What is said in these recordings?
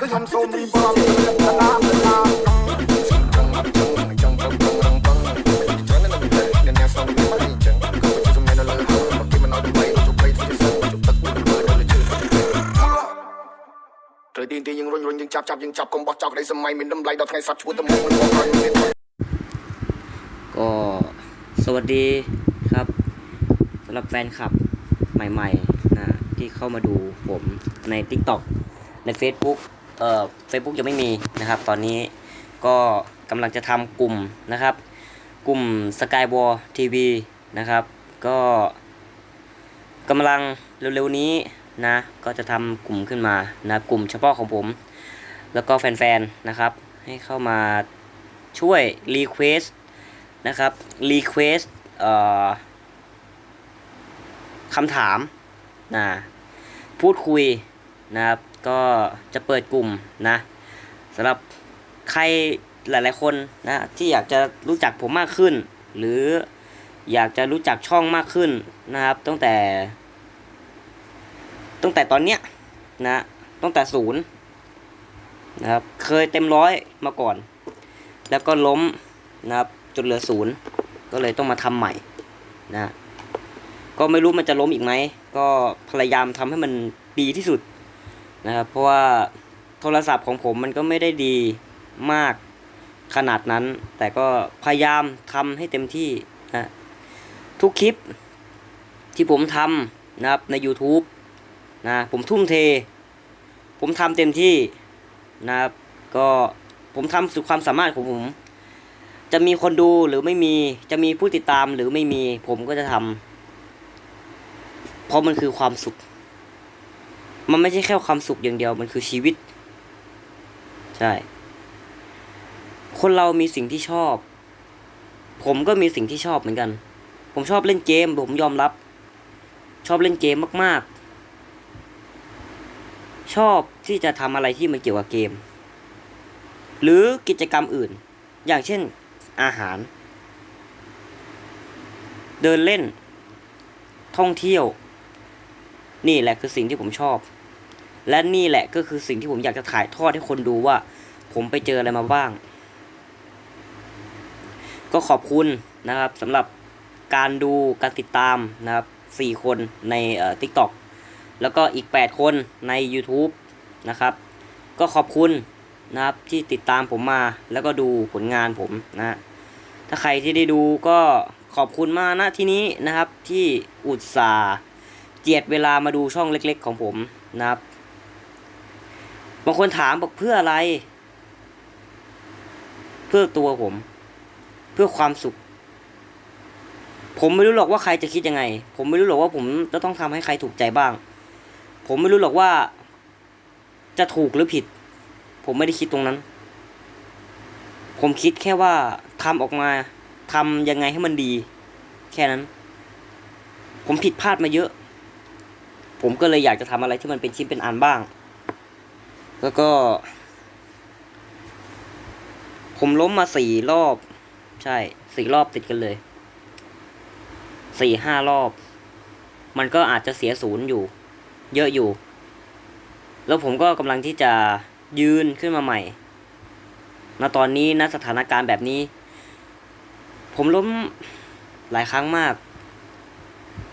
ก็ยอมโซมีบอลตะนะเธอดีดียังรุนรุนยังจับจับยังจับคงบอกจับในสมัยมีน้ำลายดอกไงสัตว์ชั่วตะมุมันบอกกันไม่ถอยก็สวัสดีครับสำหรับแฟนคลับใหม่ๆนะที่เข้ามาดูผมใน TikTok ใน Facebook เอ่อ Facebook ยังไม่มีนะครับ ตอนนี้ก็กำลังจะทำกลุ่มนะครับ กลุ่ม Skywall TV นะครับ ก็กำลังเร็วๆนี้นะ ก็จะทำกลุ่มขึ้นมานะกลุ่มเฉพาะของผม แล้วก็แฟนๆนะครับ ให้เข้ามาช่วยรีเควสนะครับรีเควสเอ่อคำถามนะพูดคุยนะครับ ก็จะเปิดกลุ่มนะสำหรับใครหลาย ๆ คนนะที่อยากจะรู้จักผมมากขึ้น หรืออยากจะรู้จักช่องมากขึ้นนะครับ ตั้งแต่ ตั้งแต่ตอนเนี้ยนะตั้งแต่ศูนย์นะครับเคยเต็มร้อยมาก่อน แล้วก็ล้มนะครับจนเหลือศูนย์ก็เลยต้องมาทำใหม่นะก็ไม่รู้มันจะล้มอีกไหม ก็พยายามทำให้มันดีที่สุด นะครับ เพราะว่าโทรศัพท์ของผมมันก็ไม่ได้ดีมากขนาดนั้น แต่ก็พยายามทำให้เต็มที่นะทุกคลิปที่ผมทำนะครับใน YouTube นะผมทุ่มเท ผมทำเต็มที่นะครับ ก็ผมทำสุดความสามารถของผม จะมีคนดูหรือไม่มีจะมีผู้ติดตามหรือไม่มี ผมก็จะทำเพราะมันคือความสุข มันไม่ใช่แค่ความสุขอย่างเดียวมันคือชีวิต ใช่ คนเรามีสิ่งที่ชอบ ผมก็มีสิ่งที่ชอบเหมือนกัน ผมชอบเล่นเกม ผมยอมรับ ชอบเล่นเกมมาก ๆ ชอบที่จะทำอะไรที่มันเกี่ยวกับเกม หรือกิจกรรมอื่น อย่างเช่น อาหาร เดินเล่น ท่องเที่ยวนี่แหละคือสิ่งที่ผมชอบ และนี่แหละก็คือสิ่งที่ผมอยากจะถ่ายทอดให้คนดูว่า ผมไปเจออะไรมาบ้าง ก็ขอบคุณนะครับสำหรับการดูการติดตามนะครับสี่คนในเอ่อ TikTok แล้วก็อีก 8 คนใน YouTube นะครับ ก็ขอบคุณนะครับที่ติดตามผมมาแล้วก็ดูผลงานผมนะฮะถ้าใครที่ได้ดูก็ขอบคุณมากนะที่นี้นะครับที่อุตส่าห์เจียดเวลามาดูช่องเล็ก ๆ ของผมนะครับ บางคนถามบอกเพื่ออะไร เพื่อตัวผม เพื่อความสุข ผมไม่รู้หรอกว่าใครจะคิดยังไง ผมไม่รู้หรอกว่าผมจะต้องทำให้ใครถูกใจบ้าง ผมไม่รู้หรอกว่า จะถูกหรือผิด ผมไม่ได้คิดตรงนั้น ผมคิดแค่ว่าทำออกมาทำยังไงให้มันดี แค่นั้น ผมผิดพลาดมาเยอะ ผมก็เลยอยากจะทำอะไรที่มันเป็นชิ้นเป็นอันบ้าง แล้วก็ ผมล้มมาสี่รอบ ใช่สี่รอบติดกันเลยสี่ห้ารอบ มันก็อาจจะเสียศูนย์อยู่ เยอะอยู่ แล้วผมก็กำลังที่จะยืนขึ้นมาใหม่ณตอนนี้ณสถานการณ์แบบนี้ ผมล้มหลายครั้งมาก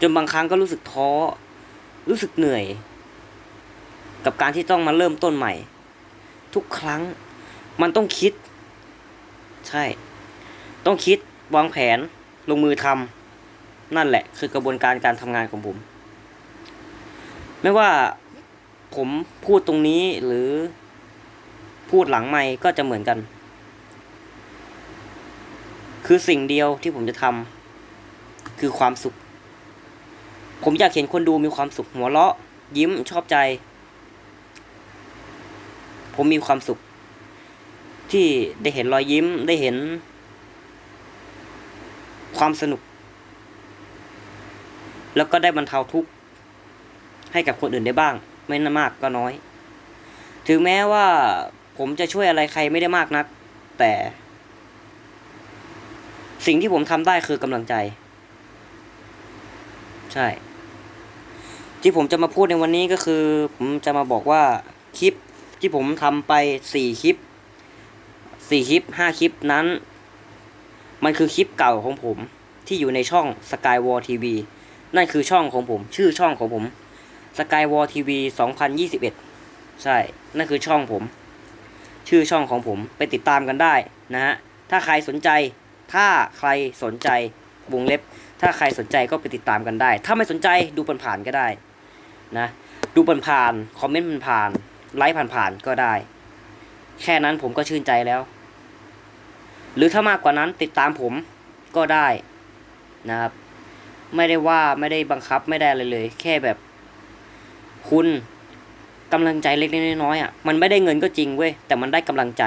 จนบางครั้งก็รู้สึกท้อ รู้สึกเหนื่อย กับการที่ต้องมาเริ่มต้นใหม่ ทุกครั้งมันต้องคิด ใช่ ต้องคิดวางแผนลงมือทำนั่นแหละ คือกระบวนการการทำงานของผม ไม่ว่าผมพูดตรงนี้หรือพูดหลังไม่ก็จะเหมือนกัน คือสิ่งเดียวที่ผมจะทำคือความสุข ผมอยากเห็นคนดูมีความสุขหัวเราะ ยิ้มชอบใจ ผมมีความสุข ที่ได้เห็นรอยยิ้มได้เห็น ความสนุก แล้วก็ได้บรรเทาทุกข์ให้กับคนอื่นได้บ้าง ไม่นมากก็น้อย ถึงแม้ว่าผมจะช่วยอะไรใครไม่ได้มากนัก แต่ สิ่งที่ผมทำได้คือกำลังใจ ใช่ ที่ผมจะมาพูดในวันนี้ก็คือ ผมจะมาบอกว่าคลิป ที่ผมทำไปสี่คลิปสี่คลิปห้าคลิปนั้น มันคือคลิปเก่าของผมที่อยู่ในช่อง Skywar TV นั่นคือช่องของผม ชื่อช่องของผม Skywar TV 2021 ใช่ นั่นคือช่องผม ชื่อช่องของผมไปติดตามกันได้นะฮะ ถ้าใครสนใจ ถ้าใครสนใจวงเล็บ ถ้าใครสนใจก็ไปติดตามกันได้ ถ้าไม่สนใจดูผ่านๆก็ได้นะ ดูผ่านๆคอมเมนต์ผ่านๆ ไลค์ผ่านๆก็ได้ แค่นั้นผมก็ชื่นใจแล้ว หรือถ้ามากกว่านั้นติดตามผมก็ได้นะครับ ไม่ได้ว่าไม่ได้บังคับไม่ได้อะไรเลย แค่แบบ คุณกำลังใจเล็กๆน้อยๆอะมันไม่ได้เงินก็จริงเว้ยแต่มันได้กำลังใจ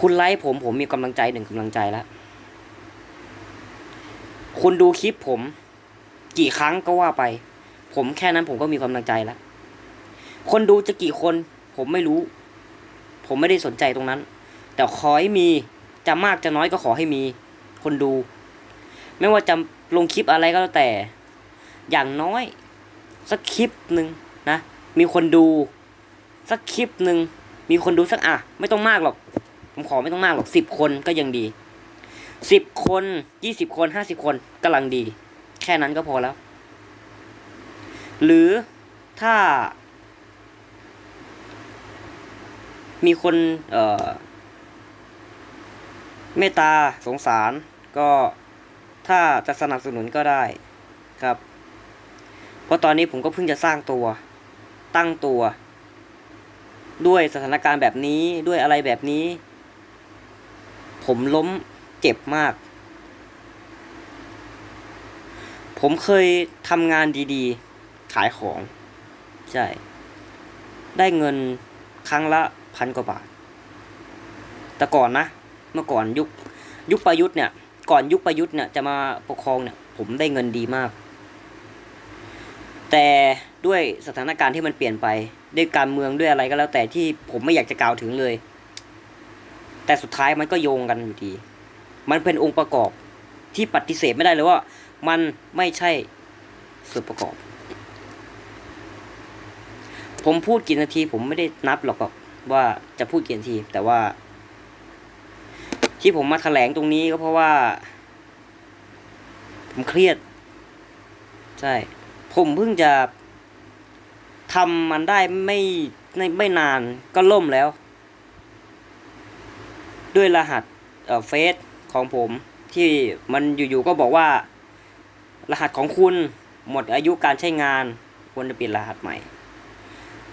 คุณไลค์ผมผมมีกำลังใจหนึ่งกำลังใจแล้วคุณดูคลิปผม กี่ครั้งก็ว่าไป ผมแค่นั้นผมก็มีกำลังใจแล้ว คนดูจะกี่คนผมไม่รู้ ผมไม่ได้สนใจตรงนั้น แต่ขอให้มีจะมากจะน้อยก็ขอให้มี คนดู ไม่ว่าจะลงคลิปอะไรก็แล้วแต่ อย่างน้อย สักคลิปหนึ่งนะ มีคนดู สักคลิปหนึ่งมีคนดูสักอะ ไม่ต้องมากหรอก ผมขอไม่ต้องมากหรอกสิบคนก็ยังดีสิบคนยี่สิบคนห้าสิบคนกำลังดี แค่นั้นก็พอแล้ว หรือถ้า มีคนเอ่อเมตตาสงสารก็ถ้าจะสนับสนุนก็ได้ครับ เพราะตอนนี้ผมก็เพิ่งจะสร้างตัว ตั้งตัว ด้วยสถานการณ์แบบนี้ด้วยอะไรแบบนี้ ผมล้มเจ็บมาก ผมเคยทำงานดีๆ ขายของ ใช่ ได้เงินครั้งละ พันกว่าบาท แต่ก่อนนะ เมื่อก่อนยุคยุคประยุทธ์เนี่ย ก่อนยุคประยุทธ์เนี่ยจะมาปกครองเนี่ย ผมได้เงินดีมาก แต่ด้วยสถานการณ์ที่มันเปลี่ยนไป ด้วยการเมืองด้วยอะไรก็แล้ว แต่ที่ผมไม่อยากจะกล่าวถึงเลย แต่สุดท้ายมันก็โยงกันอยู่ดี มันเป็นองค์ประกอบที่ปฏิเสธไม่ได้เลยว่า มันไม่ใช่ส่วนประกอบ ผมพูดกี่นาทีผมไม่ได้นับหรอกครับ ว่าจะพูดเกี่ยนทีแต่ว่า ที่ผมมาแถลงตรงนี้ก็เพราะว่า ผมเครียด ใช่ ผมเพิ่งจะทำมันได้ไม่ไม่ไม่นานก็ล่มแล้ว ด้วยรหัสเฟซของผมที่มันอยู่ๆก็บอกว่า รหัสของคุณหมดอายุการใช้งานควรจะเปลี่ยนรหัสใหม่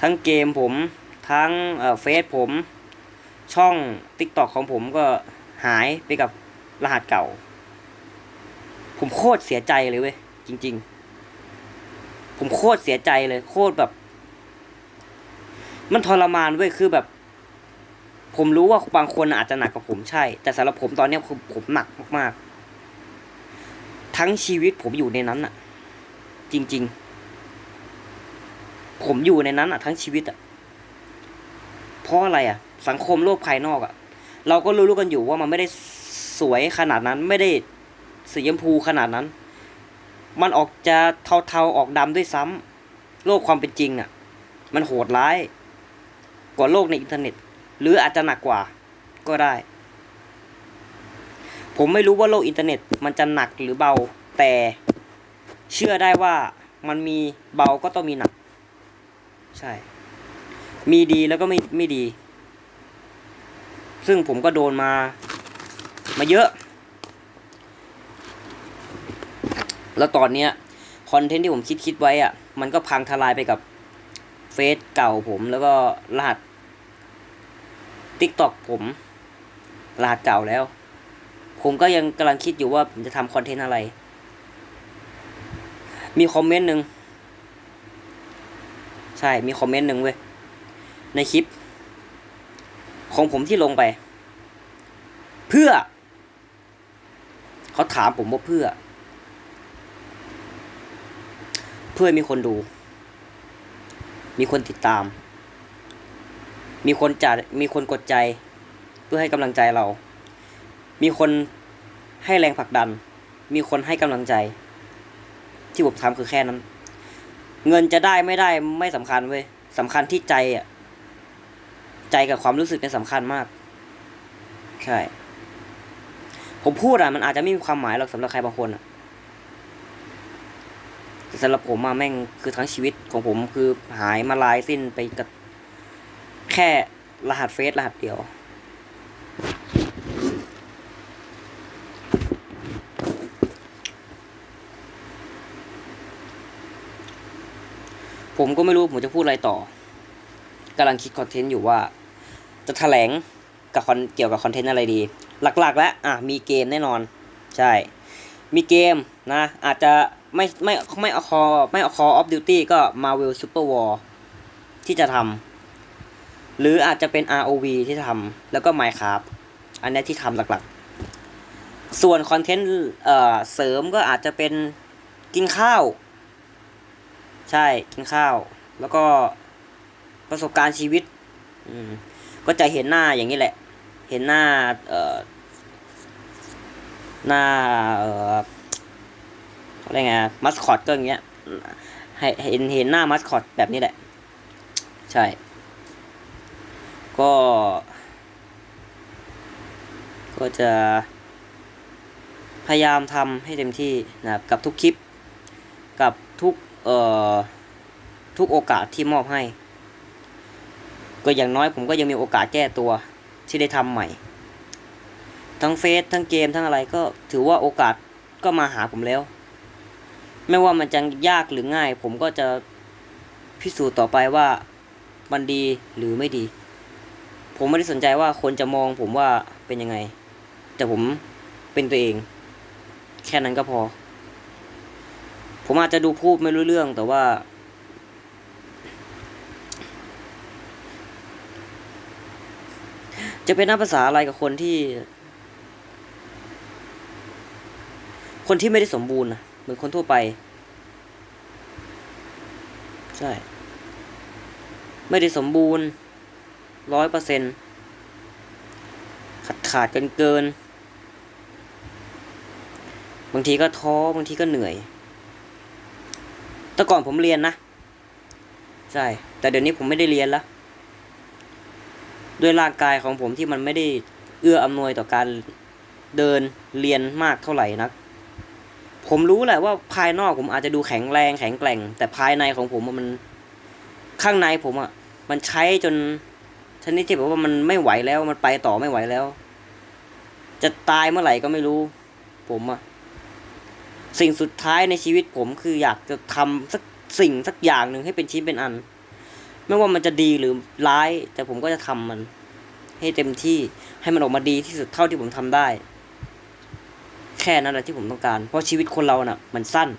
ทั้งเกมผม ทั้งเฟซผมช่อง t ิ k t o k ของผมก็หายไปกับรหัสเก่า ผมโคตรเสียใจเลยเว้ย จริง ๆ ผมโคตรเสียใจเลย โคตรแบบ มันทรมานเว้ยคือแบบ ผมรู้ว่าบางคนอาจจะหนักกว่าผมใช่ แต่สำหรับผมตอนนี้คือผมหนักมากๆ ทั้งชีวิตผมอยู่ในนั้นอะจริง ๆ ผมอยู่ในนั้นอะทั้งชีวิตอะ เพราะอะไรอะ สังคมโลกภายนอกอะ เราก็รู้ๆกันอยู่ว่ามันไม่ได้สวยขนาดนั้นไม่ได้สีชมพูขนาดนั้น มันออกจะเทาๆออกดำด้วยซ้ำโลกความเป็นจริงอะ มันโหดร้าย กว่าโลกในอินเทอร์เน็ต หรืออาจจะหนักกว่าก็ได้ ผมไม่รู้ว่าโลกอินเทอร์เน็ต มันจะหนักหรือเบาแต่เชื่อได้ว่ามันมีเบาก็ต้องมีหนัก ใช่ มีดีแล้วก็ไม่ไม่ดี ซึ่งผมก็โดนมา มาเยอะ แล้วตอนเนี้ยคอนเทนต์ที่ผมคิดคิดไว้อะมันก็พังทลายไปกับเฟซเก่าผมแล้วก็รหัสติ๊กตอกผมรหัสเก่าแล้ว ผมก็ยังกำลังคิดอยู่ว่าผมจะทำคอนเทนต์อะไร มีคอมเมนต์หนึ่งใช่มีคอมเมนต์หนึ่งเว้ย ในคลิป ของผมที่ลงไป เพื่อ เขาถามผมว่าเพื่อ เพื่อมีคนดู มีคนติดตาม มีคนจัดมีคนกดใจ เพื่อให้กำลังใจเรา มีคนให้แรงผลักดัน มีคนให้กำลังใจ ที่ผมทำคือแค่นั้น เงินจะได้ไม่ได้ไม่สำคัญเว้ยสำคัญที่ใจอะ ใจกับความรู้สึกเนี่ยสำคัญมาก ใช่ ผมพูดอะมันอาจจะไม่มีความหมายหรอกสำหรับใครบางคนอะแต่สำหรับผมมาแม่งคือทั้งชีวิตของผมคือหายมาลายสิ้นไปกับแค่รหัสเฟซรหัสเดียวผมก็ไม่รู้ผมจะพูดอะไรต่อกำลังคิดคอนเทนต์อยู่ว่า จะแถลงกับคอนเกี่ยวกับคอนเทนต์อะไรดี หลักๆ แล้วอะมีเกมแน่นอน ใช่ มีเกมนะ อาจจะไม่ไม่ไม่เอาคอไม่เอาคอออฟดิวตี้ก็ Marvel Super War ที่จะทำหรืออาจจะเป็น ROV ที่ทำแล้วก็ Minecraft อันนี้ที่ทำหลักๆ ส่วนคอนเทนต์เอ่อเสริมก็อาจจะเป็นกินข้าว ใช่กินข้าว แล้วก็ประสบการณ์ชีวิต อืม ก็จะเห็นหน้าอย่างนี้แหละ เห็นหน้าเอ่อหน้าเอ่ออะไรไงมัสคอตก็อย่างเงี้ยให้เห็นเห็นหน้ามัสคอตแบบนี้แหละ ใช่ ก็ ก็จะพยายามทำให้เต็มที่นะครับกับทุกคลิป กับทุกเอ่อทุกโอกาสที่มอบให้ ก็อย่างน้อยผมก็ยังมีโอกาสแก้ตัวที่ได้ทำใหม่ ทั้งเฟซทั้งเกมทั้งอะไรก็ถือว่าโอกาสก็มาหาผมแล้ว ไม่ว่ามันจะยากหรือง่าย ผมก็จะพิสูจน์ต่อไปว่ามันดีหรือไม่ดี ผมไม่ได้สนใจว่าคนจะมองผมว่าเป็นยังไง แต่ผมเป็นตัวเอง แค่นั้นก็พอ ผมอาจจะดูพูดไม่รู้เรื่องแต่ว่า จะเป็นนักภาษาอะไรกับคนที่ คนที่ไม่ได้สมบูรณ์นะเหมือนคนทั่วไป ใช่ ไม่ได้สมบูรณ์ร้อยเปอร์เซ็นขาดขาดกันเกิน บางทีก็ท้อบางทีก็เหนื่อย แต่ก่อนผมเรียนนะ ใช่ แต่เดี๋ยวนี้ผมไม่ได้เรียนแล้ว ด้วยร่างกายของผมที่มันไม่ได้เอื้ออำนวยต่อการเดินเรียนมากเท่าไหร่นัก ผมรู้แหละว่าภายนอกผมอาจจะดูแข็งแรงแข็งแกร่ง แต่ภายในของผมมันข้างในผมอะมันใช้จนชนิดที่แบบว่ามันไม่ไหวแล้วมันไปต่อไม่ไหวแล้ว จะตายเมื่อไหร่ก็ไม่รู้ ผมอะสิ่งสุดท้ายในชีวิตผมคืออยากจะทำสักสิ่งสักอย่างหนึ่งให้เป็นชิ้นเป็นอัน ไม่ว่ามันจะดีหรือร้าย แต่ผมก็จะทำมัน ให้เต็มที่ให้มันออกมาดีที่สุดเท่าที่ผมทำได้ แค่นั้นแหละที่ผมต้องการ เพราะชีวิตคนเราน่ะ มันสั้น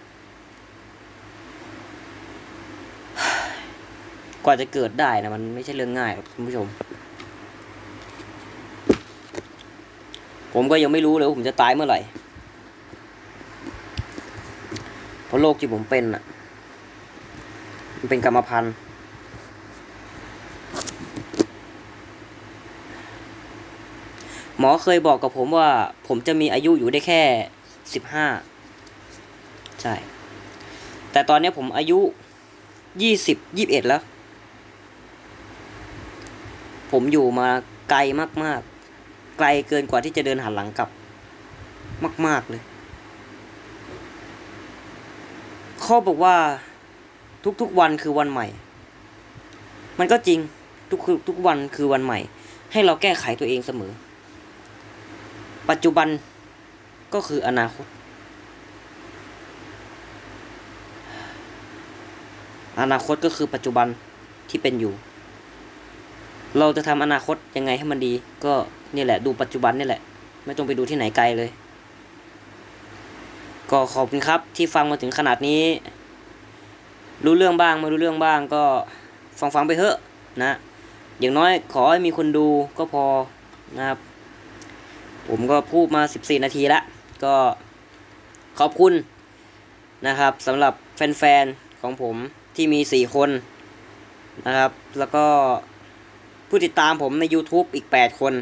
กว่าจะเกิดได้นะมันไม่ใช่เรื่องง่ายหรอกคุณผู้ชม ผมก็ยังไม่รู้เลยว่าผมจะตายเมื่อไหร่เพราะโรคที่ผมเป็นอะ มันเป็นกรรมพันธุ์ หมอเคยบอกกับผมว่า ผมจะมีอายุอยู่ได้แค่สิบห้าใช่ แต่ตอนนี้ผมอายุยี่สิบยี่บเอ็ดแล้ว ผมอยู่มาไกลมาก ๆ ไกลเกินกว่าที่จะเดินหันหลังกลับ มาก ๆ เลย ข้อบอกว่าทุก ๆ วันคือวันใหม่ มันก็จริงทุกคือทุกวันคือวันใหม่ ให้เราแก้ไขตัวเองเสมอ ปัจจุบันก็คืออนาคต อนาคตก็คือปัจจุบันที่เป็นอยู่ เราจะทำอนาคตยังไงให้มันดี ก็นี่แหละดูปัจจุบันนี่แหละ ไม่ต้องไปดูที่ไหนไกลเลย ก็ขอบคุณครับที่ฟังมาถึงขนาดนี้ รู้เรื่องบ้างไม่รู้เรื่องบ้างก็ฟังฟังไปเถอะนะ อย่างน้อยขอให้มีคนดูก็พอนะครับ ผมก็พูดมา 14 นาทีล้วก็ขอบคุณนะครับสำหรับแฟนๆ ของผมที่มี 4 คนนะครับ แล้วก็ผู้ติดตามผมใน YouTube อีก 8 คน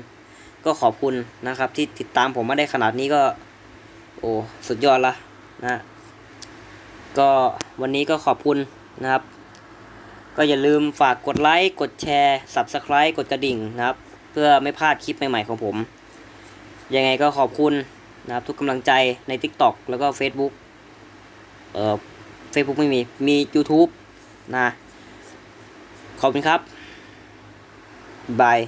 ก็ขอบคุณนะครับ ที่ติดตามผมมาได้ขนาดนี้ก็ โอ้สุดยอดละนะก็วันนี้ก็ขอบคุณนะครับ ก็อย่าลืมฝากกดไลค์ กดแชร์ Subscribe กดกระดิ่งนะครับ เพื่อไม่พลาดคลิปใหม่ๆของผม ยังไงก็ขอบคุณนะครับทุกกำลังใจใน TikTok แล้วก็ Facebook เอ่อ Facebook ไม่มี มี YouTube นะ ขอบคุณครับบาย